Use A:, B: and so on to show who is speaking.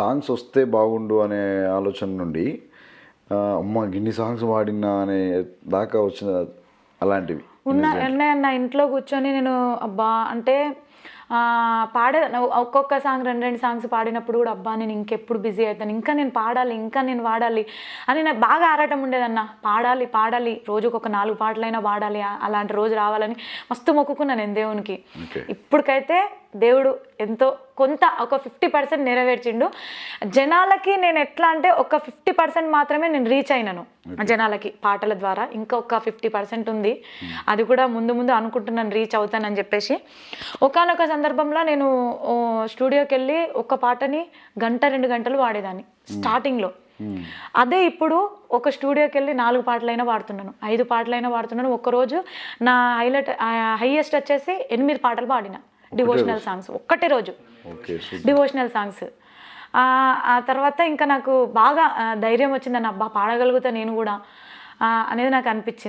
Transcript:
A: Songs వస్తే బాగుండు అనే ఆలోచన నుండి అమ్మ గిన్ని సాంగ్స్ పాడినా అనే దాకా వచ్చిన అలాంటివి.
B: ఉన్న అన్నయ్య నా ఇంట్లో కూర్చొని నేను అబ్బా అంటే పాడే ఒక్కొక్క సాంగ్ రెండు రెండు సాంగ్స్ పాడినప్పుడు కూడా అబ్బా నేను ఇంకెప్పుడు బిజీ అవుతాను. ఇంకా నేను పాడాలి ఇంకా నేను వాడాలి అని నాకు బాగా ఆరాటం ఉండేదన్న. పాడాలి పాడాలి రోజుకు ఒక నాలుగు పాటలైనా పాడాలి అలాంటి రోజు రావాలని మస్తు మొక్కుకున్నాను నేను దేవునికి. ఇప్పటికైతే దేవుడు ఎంతో కొంత ఒక ఫిఫ్టీ పర్సెంట్ నెరవేర్చిండు. జనాలకి నేను ఎట్లా అంటే ఒక ఫిఫ్టీ పర్సెంట్ మాత్రమే నేను రీచ్ అయినాను జనాలకి పాటల ద్వారా. ఇంకా ఒక ఫిఫ్టీ పర్సెంట్ ఉంది. అది కూడా ముందు ముందు అనుకుంటున్నాను రీచ్ అవుతానని చెప్పేసి. ఒకనొక సందర్భంలో నేను స్టూడియోకి వెళ్ళి ఒక పాటని గంట రెండు గంటలు వాడేదాన్ని స్టార్టింగ్లో. అదే ఇప్పుడు ఒక స్టూడియోకి వెళ్ళి నాలుగు పాటలైనా పాడుతున్నాను ఐదు పాటలైనా పాడుతున్నాను ఒక్కరోజు నా హైలైట్ హైయెస్ట్ వచ్చేసి ఎనిమిది పాటలు పాడిన డివోషనల్ సాంగ్స్ ఒక్కటే రోజు. Devotional songs. ఆ తర్వాత ఇంకా నాకు బాగా ధైర్యం వచ్చిందని అబ్బా పాడగలుగుతా నేను కూడా అనేది నాకు అనిపించింది.